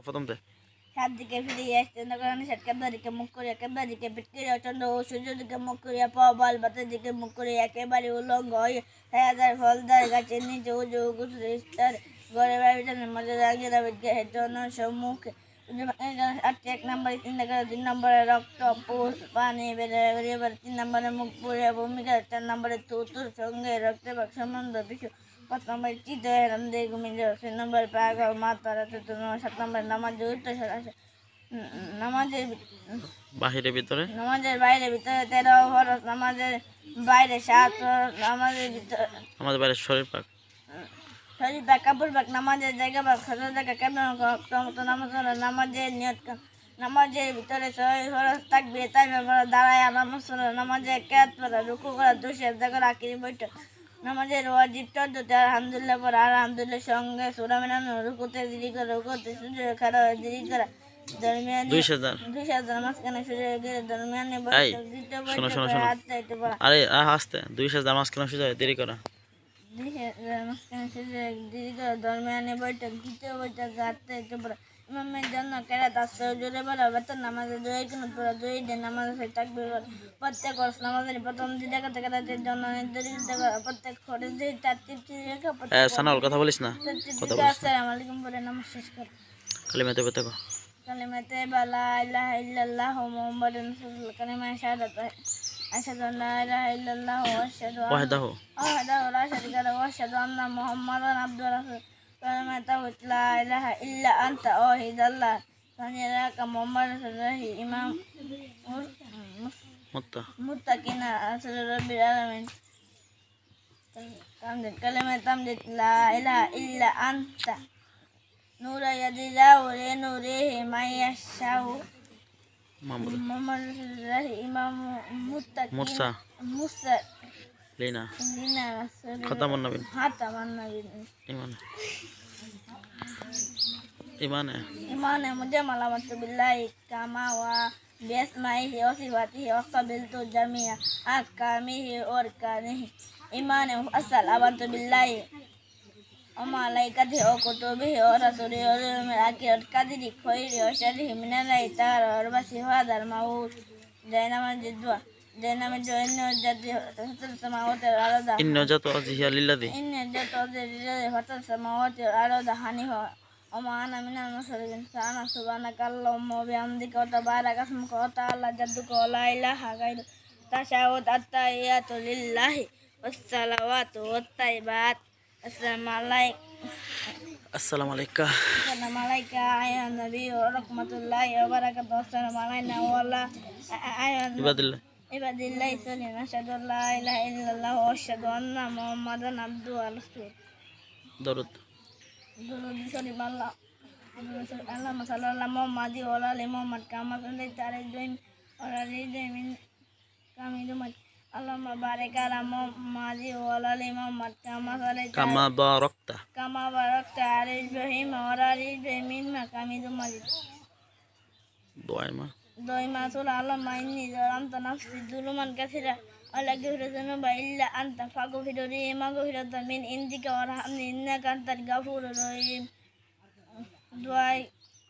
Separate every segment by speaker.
Speaker 1: Kafadım de. Şabdike fili yaştığında karanışatka barike mukurya ke barike pitkire çanda o sujudike mukurya pavbal batı dike mukurya ke bari ulongoy hayadar foldar gaçeni çoğu çoğu kusur ister gore verden mazadagi rabitke hetonu şomuk এক নম্বরে তিন এগারো তিন নম্বরে রক্ত পুষ পানি বেড়ে এবার তিন নম্বরে মুখ পুড়ে ভূমিকা চার নম্বরে তুতুর সঙ্গে রক্তের সম্বন্ধ বিশু পাঁচ নম্বরে চিত রামদে ঘুমিয়ে ছয় নম্বরে পাগল মাতা চতুর্থ নম্বর সাত নম্বরে নামাজ উত্তর নামাজের
Speaker 2: বাহিরের ভিতরে?
Speaker 1: নামাজের বাইরে ভিতরে তেরো ফরজ নামাজের বাইরে সাত নামাজের ভিতরে।
Speaker 2: আমাদের বাইরে শরীর পাক।
Speaker 1: শরীর পাক কাপড় পাক নামাজের জায়গা পাক খরচ জায়গা কেমন তো নামাজ নামাজের নিয়ত। নামাজের ভিতরে ছয় ফরজ থাকবে তাই ব্যাপারে দাঁড়ায় নামাজ হলো নামাজের ক্যাত করা রুকু করা দুশের জায়গা রাখির বৈঠক। নামাজের ওয়াজিব চোদ্দতে আলহামদুলিল্লাহ পর আলহামদুলিল্লাহ সঙ্গে সুরা মেনানো রুকুতে দেরি করা রুকুতে করা বৈঠকে
Speaker 2: শোনো।
Speaker 1: হাত চাইতে পারা।
Speaker 2: আরে আসতে। দুই হাজার মাস কেন সুযোগ দেরি করা।
Speaker 1: দুই দীর্ঘ দরমিয়ানে বৈঠক দ্বিতীয় বৈঠক পারা ইমামের জন্য কেরাত আসছে জোরে বলা বেতন নামাজে দুই কোনো পড়া দুই দিন নামাজে থাকবে প্রত্যেক বর্ষ নামাজের প্রথম দুই টাকা থেকে তাদের জন্য নির্ধারিত করা প্রত্যেক খরচ দিয়ে চার তৃপ্তি রেখা
Speaker 2: এ, সানাউল কথা বলিস না। কথা বলিস
Speaker 1: আসসালামু আলাইকুম বলে নামাজ শেষ করে।
Speaker 2: কালিমাতে বেতে কো
Speaker 1: কালিমাতে বালা ইলাহা ইল্লাল্লাহ মুহাম্মাদুর রাসূলুল্লাহ। কালিমা শাহাদাত أشهد أن لا إله إلا الله وأشهد أن
Speaker 2: وحده.
Speaker 1: وحده لا شريك له وأشهد أن محمدا عبده ورسوله. كلمة تقول لا إله إلا أنت أوحد الله. ثاني لك محمد رسول الله
Speaker 2: إمام
Speaker 1: متقين. رسول رب العالمين. تمدد كلمة تمدد لا إله إلا أنت. نور يد الله لنوره من يشاء.
Speaker 2: মুরসা
Speaker 1: মুরসা লিনা লিনা খতম নবীন
Speaker 2: খতম
Speaker 1: নবীন
Speaker 2: ইমান
Speaker 1: ইমান है
Speaker 2: ईमान है
Speaker 1: मुझे मलामत
Speaker 2: बिल्लाह कामा
Speaker 1: वा बेसमाई ही और सिवाती ही और कबिल तो जमिया आकामी ही और कानी ही ईमान है وملائكته وكتبه ورسله واليوم الآخر كذلك خير وشره من الأيتار والمسيح هذا الموت دينما الجدوى دينما الجدوى إن وجدت فتر السماوات والأرض
Speaker 2: إن وجدت وجهها للذي
Speaker 1: إن وجدت وجهها للذي فتر السماوات والأرض حنيفا وما أنا من المشركين فأنا سبحانك اللهم وبحمدك وتبارك اسمك وتعالى جدك ولا إله غيرك تشاء التحيات لله والصلوات والطيبات আসসালামু আলাইকা
Speaker 2: আসসালামু আলাইকা
Speaker 1: আয়া নবী ওয়া রাহমাতুল্লাহি ওয়া বারাকাতুহু আসসালামু আলাইনা ওয়া লা আয়া
Speaker 2: ইবাদিল্লাহ
Speaker 1: ইবাদিল্লাহ সালিন আশহাদু আল্লা ইলাহা ইল্লাল্লাহ ওয়া আশহাদু আন্না মুহাম্মাদান আবদুহু ওয়া রাসূলুহু
Speaker 2: দরুদ
Speaker 1: দরুদ সালিম আল্লাহ আল্লাহ মাসাল্লাহ মুহাম্মাদি ওয়া আলি মুহাম্মাদ কামা সাল্লাল্লাহু আলাইহি ওয়া ওয়া আলি ইব্রাহিম কামিদু মাদ اللهم بارك على ماضي وعلى محمد كما صليت
Speaker 2: كما باركت
Speaker 1: كما باركت على إبراهيم وعلى آل إبراهيم إنك حميد مجيد
Speaker 2: دعيما
Speaker 1: دعيما صل اللهم إني ظلمت نفسي ظلما كثيرا ولا غفر ذنوب إلا أنت فاغفر لي مغفرة من عندك وارحمني إنك أنت الغفور الرحيم
Speaker 2: دعائي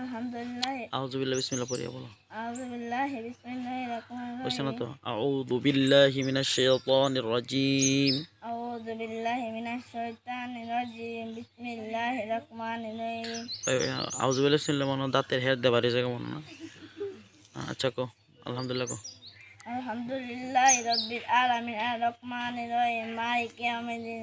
Speaker 2: আলহামদুলিল্লাহ। আউযুবিল্লাহ বিসমিল্লাহ পড়িয়া মানে দাঁতের হেয়ার দেবার জায়গা মনে আচ্ছা কো আলহামদুলিল্লাহ কো।
Speaker 1: আলহামদুলিল্লাহ রব্বিল আলামিন আর রহমানির রহিম ইয়াউমিদ্দিন।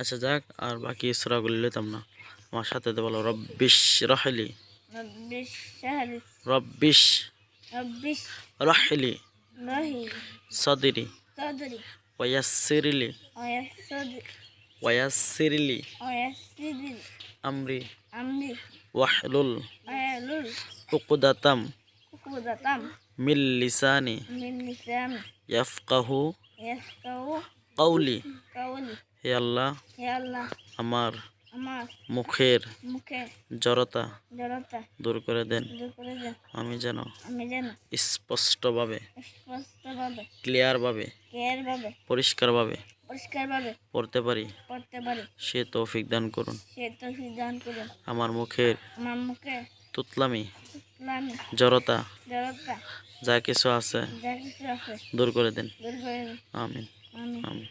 Speaker 2: আচ্ছা যাক আর বাকি ইসরাগুলি লিতাম না আমার সাথে তো বলো রব্বিশ রহলি
Speaker 1: رب اشرح لي
Speaker 2: রব্বিশ
Speaker 1: رب
Speaker 2: রহলি
Speaker 1: اشرح لي
Speaker 2: সদিরি
Speaker 1: صدري
Speaker 2: ওয়াসিরলি
Speaker 1: ويسر
Speaker 2: ওয়াসিরলি
Speaker 1: ويسر لي
Speaker 2: আমরি
Speaker 1: أمري
Speaker 2: ওয়াহলুল
Speaker 1: ويحلل
Speaker 2: উকদাতাম
Speaker 1: عقدة
Speaker 2: মিল লিসানি
Speaker 1: من لساني
Speaker 2: ইয়াফকাহু
Speaker 1: يفقهوا
Speaker 2: কৌলি
Speaker 1: قولي
Speaker 2: হে আল্লাহ
Speaker 1: يا الله
Speaker 2: আমার
Speaker 1: আমার
Speaker 2: মুখের জড়তা দূর করে দেন। আমি যেন স্পষ্টভাবে ক্লিয়ারভাবে পরিষ্কারভাবে পড়তে পারি। সে তৌফিক দান করুন। আমার মুখের তুতলামি জড়তা যা কিছু আছে
Speaker 1: দূর করে দেন।
Speaker 2: আমিন।
Speaker 1: আমি
Speaker 2: আমিন।